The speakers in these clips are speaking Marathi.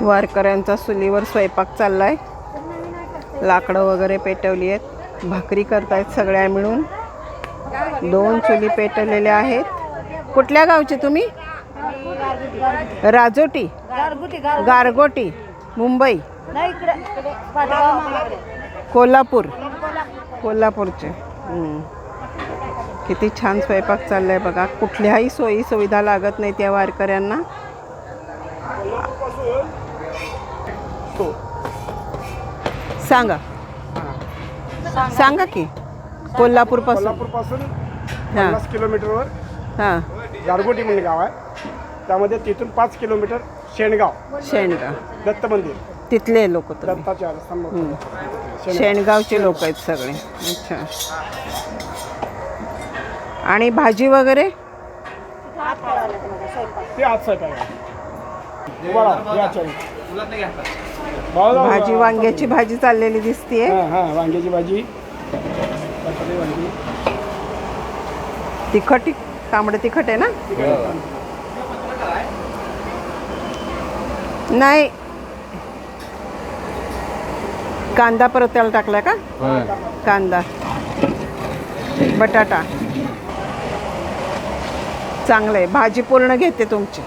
वारकऱ्यांचा चुलीवर स्वयंपाक चालला आहे लाकडं वगैरे पेटवली आहेत. भाकरी करतायत सगळ्या मिळून. दोन चुली पेटवलेल्या आहेत. कुठल्या गावचे तुम्ही? राजोटी. गारगोटी. मुंबई. कोल्हापूर. कोल्हापूरचे. किती छान स्वयंपाक चाललाय बघा. कुठल्याही सोयी सुविधा लागत नाही त्या वारकऱ्यांना. सांगा. सांगा की. कोल्हापूरपासून कोल्हापूरपासून हां. पन्नास किलोमीटरवर हां. गारगोटी म्हणून गाव आहे. त्यामध्ये तिथून पाच किलोमीटर शेणगाव. शेणगाव. दत्त मंदिर. तिथले लोक तुम्ही. दत्ताच्या. शेणगावचे लोक आहेत सगळे. अच्छा. आणि भाजी वगैरे? ते आज आहे. या. भाजी. वांग्याची भाजी चाललेली दिसतीये. हा हा वांग्याची भाजी. तिखट तांबडं तिखट आहे ना? नाही. कांदा परत त्याला टाकलाय का? कांदा. बटाटा. चांगलं आहे भाजी पूर्ण घेते तुमची.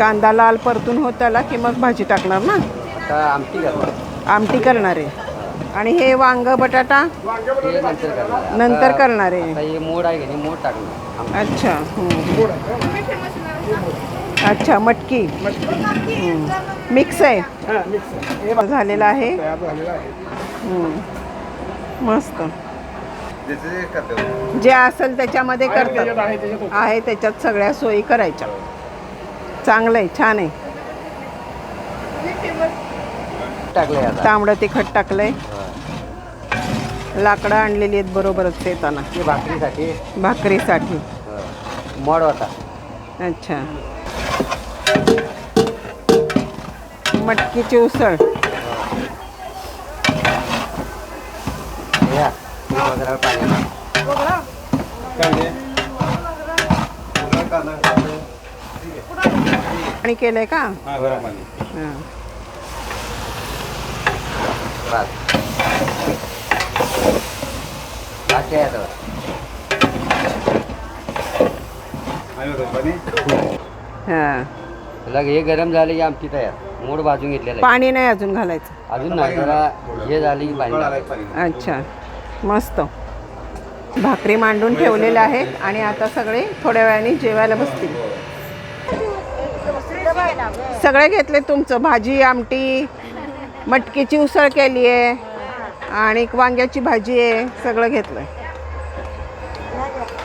कांदा लाल परतून होत आला की मग भाजी टाकणार ना? आता आमटी करणार. आमटी करणार आहे. आणि हे वांग बटाटा? ते नंतर करणार. नंतर आता- करणार आहे. आता हे मोड आहे की नाही मोड टाकणार. आमटी. अच्छा. अच्छा मटकी. मिक्स आहे. हा मिक्स आहे. हे झालेला आहे. तयार झालेलं आहे. हम्म. मस्त. जे असेल त्याच्यामध्ये आहे, त्याच्यात करतात आहे त्याच्यात आहे त्याच्यात सगळ्या सोयी करायच्या. चांगलं आहे छान आहे. टाकलंय तांबडं तिखट टाकलंय. लाकडं आणलेली आहेत बरोबरच येताना ते भाकरीसाठी? भाकरीसाठी. मोड होता. अच्छा. मटकीची उसळ. या आणि केलंय का? हा, बरोबर. हां. आता. हां. हे गरम झाले की आमटी तयार. मोड भाजून घेतलेलं आहे. पाणी नाही अजून घालायचं. अजून नाही जरा हे झाली की पाणी. टाकायचं. अच्छा. मस्त. भाकरी मांडून ठेवलेल्या आहेत आणि आता सगळे थोड्या वेळाने जेवायला बसतील. सगळे घेतले तुमचं भाजी आमटी मटकीची उसळ केली आहे आणि वांग्याची भाजी आहे सगळं घेतलं आहे